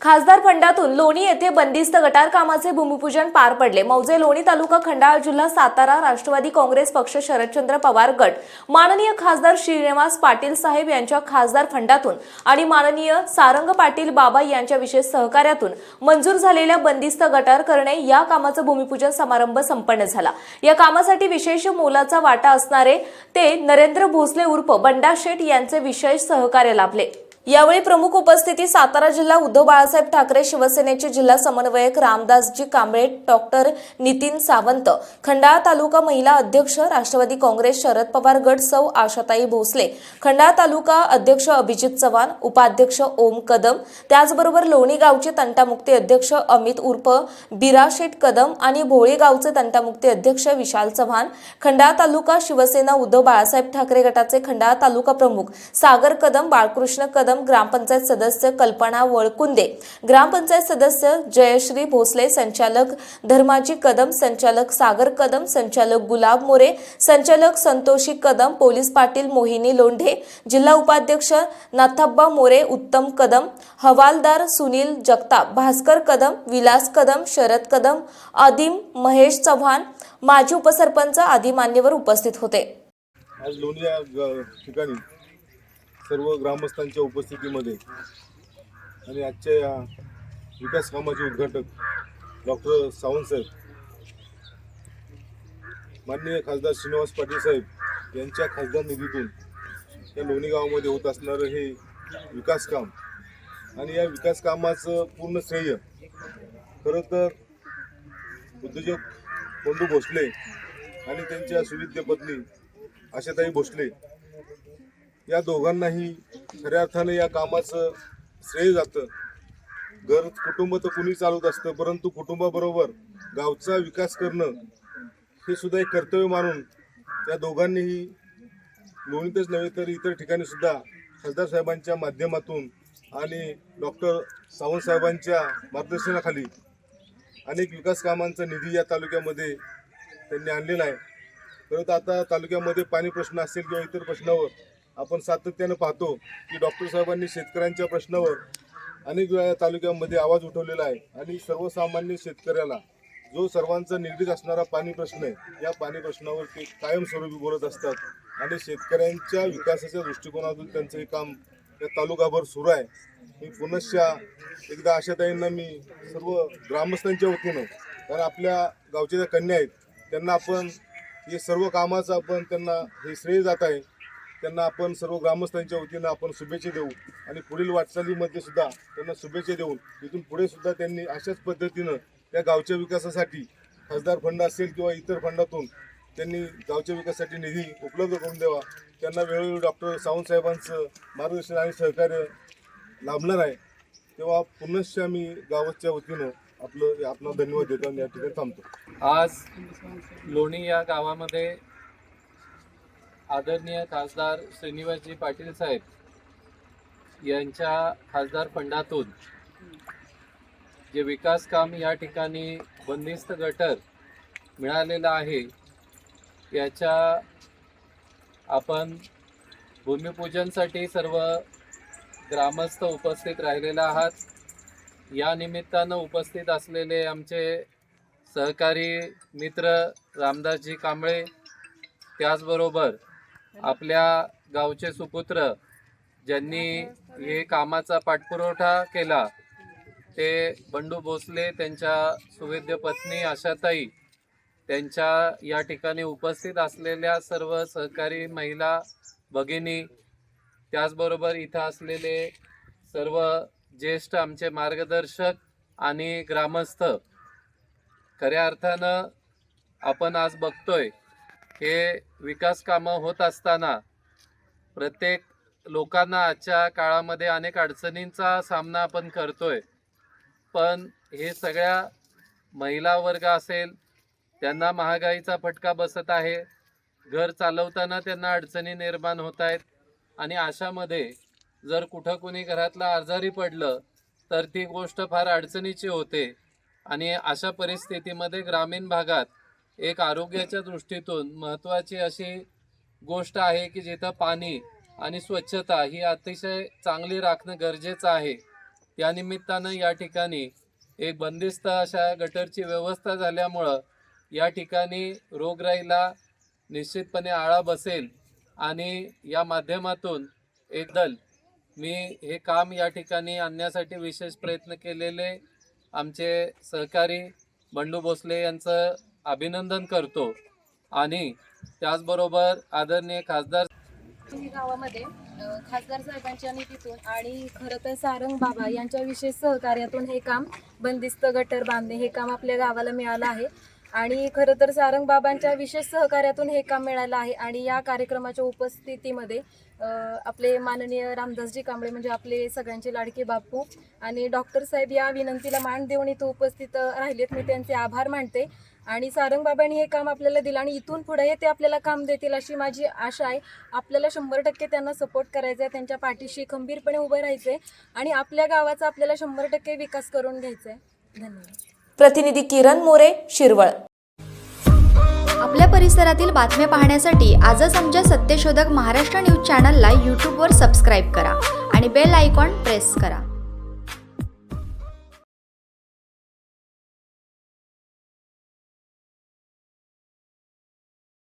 खासदार फंडातून लोणी येथे बंदिस्त गटार कामाचे भूमिपूजन पार पडले. मौजे लोणी तालुका खंडाळा जिल्हा सातारा राष्ट्रवादी काँग्रेस पक्ष शरदचंद्र पवार गट. माननीय खासदार श्रीनिवास पाटील साहेब यांच्या खासदार फंडातून आणि माननीय सारंग पाटील बाबा यांच्या विशेष सहकार्यातून मंजूर झालेल्या बंदिस्त गटार करणे या कामाचं भूमिपूजन समारंभ संपन्न झाला. या कामासाठी विशेष मोलाचा वाटा असणारे ते नरेंद्र भोसले उर्फ बंडा शेठ यांचे विशेष सहकार्य लाभले. यावेळी प्रमुख उपस्थिती सातारा जिल्हा उद्धव बाळासाहेब ठाकरे शिवसेनेचे जिल्हा समन्वयक रामदासजी कांबळे डॉक्टर नितीन सावंत खंडाळा तालुका महिला अध्यक्ष राष्ट्रवादी काँग्रेस शरद पवार गट सौ आशाताई भोसले खंडाळा तालुका अध्यक्ष अभिजित चव्हाण उपाध्यक्ष ओम कदम त्याचबरोबर लोणी गावचे तंटामुक्ती अध्यक्ष अमित उर्फ बिराशेठ कदम आणि भोळे गावचे तंटामुक्ती अध्यक्ष विशाल चव्हाण खंडाळा तालुका शिवसेना उद्धव बाळासाहेब ठाकरे गटाचे खंडाळा तालुका प्रमुख सागर कदम बाळकृष्ण कदम ग्रामपंचायत सदस्य कल्पना वळकुंदे. ग्रामपंचायत सदस्य जयश्री भोसले संचालक धर्माजी कदम संचालक सागर कदम संचालक गुलाब मोरे संचालक संतोषी कदम पोलीस पाटील मोहिनी लोंढे जिल्हा उपाध्यक्ष नाथाब्बा मोरे उत्तम कदम हवालदार सुनील जगताप भास्कर कदम विलास कदम शरद कदम आदिम महेश चव्हाण माजी उपसरपंच आदी मान्यवर उपस्थित होते. आज लोणी या ठिकाणी सर्व ग्रामस्थांच्या उपस्थितीमध्ये आणि आजच्या या विकास कामाचे उद्घाटक डॉक्टर सावंतसाहेब माननीय खासदार श्रीनिवास पाटील साहेब यांच्या खासदार निधीतून या लोणी गावामध्ये होत असणारं हे विकास काम आणि या विकास कामाचं पूर्ण श्रेय खरं तर उद्योजक बंडू भोसले आणि त्यांच्या सुविद्य पत्नी आशाताई भोसले या दोघांनाही खऱ्या अर्थाने या कामाचं श्रेय जातं. घर कुटुंब तर कुणी चालवत असतं परंतु कुटुंबाबरोबर गावचा विकास करणं हे सुद्धा एक कर्तव्य मानून त्या दोघांनीही लोणीतच नव्हे तर इतर ठिकाणी सुद्धा खासदार साहेबांच्या माध्यमातून आणि डॉक्टर सावंत साहेबांच्या मार्गदर्शनाखाली अनेक विकास कामांचा निधी या तालुक्यामध्ये त्यांनी आणलेला आहे. खरं तर आता तालुक्यामध्ये पाणी प्रश्न असेल किंवा इतर प्रश्नावर आपण सातत्यानं पाहतो की डॉक्टर साहेबांनी शेतकऱ्यांच्या प्रश्नावर अनेक वेळा या तालुक्यामध्ये आवाज उठवलेला आहे. आणि सर्वसामान्य शेतकऱ्याला जो सर्वांचा निगडीत असणारा पाणी प्रश्न आहे या पाणी प्रश्नावर ते कायमस्वरूपी बोलत असतात. आणि शेतकऱ्यांच्या विकासाच्या दृष्टिकोनातून त्यांचं हे काम या तालुकाभर सुरू आहे. मी पुनश्च एकदा आशाताईंना मी सर्व ग्रामस्थांच्या वतीनं कारण आपल्या गावच्या ज्या कन्या आहेत त्यांना आपण हे सर्व कामाचं आपण त्यांना हे श्रेय जात आहे. त्यांना आपण सर्व ग्रामस्थांच्या वतीनं आपण शुभेच्छा देऊ. आणि पुढील वाटचालीमध्ये सुद्धा त्यांना शुभेच्छा देऊन तिथून पुढे सुद्धा त्यांनी अशाच पद्धतीनं त्या गावच्या विकासासाठी खासदार फंड असेल किंवा इतर फंडातून त्यांनी गावच्या विकासासाठी निधी उपलब्ध करून द्यावा. त्यांना वेळोवेळी डॉक्टर सावंतसाहेबांचं मार्गदर्शन आणि सहकार्य लाभणार आहे. तेव्हा पुनश्च आम्ही गावाच्या वतीनं आपलं आपला धन्यवाद देतो आणि या ठिकाणी थांबतो. आज लोणी या गावामध्ये आदरणीय खासदार श्रीनिवासजी पाटील साहेब यांच्या खासदार फंडातून जे विकास काम या ठिकाणी बंदिस्त गटर मिळालेलं आहे याच्या आपण भूमिपूजनसाठी सर्व ग्रामस्थ उपस्थित राहिलेले आहात. या निमित्तानं उपस्थित असलेले आमचे सहकारी मित्र रामदासजी कांबळे त्याचबरोबर आपल्या गावचे सुपुत्र ज्यांनी हे कामाचा पाठपुरवठा केला ते बंडू भोसले त्यांच्या सुवेद्य पत्नी आशाताई त्यांच्या या ठिकाणी उपस्थित असलेल्या सर्व सहकारी महिला भगिनी त्याचबरोबर इथं असलेले सर्व ज्येष्ठ आमचे मार्गदर्शक आणि ग्रामस्थ खऱ्या अर्थानं आपण आज बघतोय हे विकास कामं होत असताना प्रत्येक लोकांना आजच्या काळामध्ये अनेक अडचणींचा सामना आपण करतोय. पण हे सगळ्या महिला वर्ग असेल त्यांना महागाईचा फटका बसत आहे. घर चालवताना त्यांना अडचणी निर्माण होत आहेत. आणि अशामध्ये जर कुठं कुणी घरातलं आजारी पडलं तर ती गोष्ट फार अडचणीची होते. आणि अशा परिस्थितीमध्ये ग्रामीण भागात एक आरोग्याच्या दृष्टीतून महत्त्वाची अशी गोष्ट आहे की जिथं पाणी आणि स्वच्छता ही अतिशय चांगली राखणं गरजेचं आहे. त्यानिमित्तानं या ठिकाणी एक बंदिस्त अशा गटरची व्यवस्था झाल्यामुळं या ठिकाणी रोगराईला निश्चितपणे आळा बसेल आणि या माध्यमातून एक दल मी हे काम या ठिकाणी आणण्यासाठी विशेष प्रयत्न केलेले आमचे सहकारी बंडू भोसले यांचं अभिनंदन करतो. आणि त्याचबरोबर आदरणीय खासदार तुम्ही गावामध्ये खासदार साहेबांच्या निधीतून आणि खरं तर सारंग बाबा यांच्या विशेष सहकार्यातून हे काम बंदिस्त गटर बांधणे हे काम आपल्या गावाला मिळालं आहे. आणि खरं तर सारंग बाबांच्या विशेष सहकार्यातून हे काम मिळालं आहे. आणि या कार्यक्रमाच्या उपस्थितीमध्ये आपले माननीय रामदासजी कांबळे म्हणजे आपले सगळ्यांचे लाडके बापू आणि डॉक्टर साहेब या विनंतीला मान देऊन इथं उपस्थित राहिलेत. मी त्यांचे आभार मानते. आणि सारंग बाबांनी हे काम आपल्याला दिलं आणि इथून पुढे ते आपल्याला काम देतील अशी माझी आशा आहे. आपल्याला शंभर टक्के त्यांना सपोर्ट करायचा आहे त्यांच्या पाठीशी खंबीरपणे उभं राहायचं आहे आणि आपल्या गावाचा आपल्याला शंभर टक्के विकास करून घ्यायचा आहे धन्यवाद. प्रतिनिधी किरण मोरे शिरवळ. आपल्या परिसरातील बातम्या पाहण्यासाठी आजच आमच्या सत्यशोधक महाराष्ट्र न्यूज चॅनलला यूट्यूबवर सबस्क्राईब करा आणि बेल आयकॉन प्रेस करा.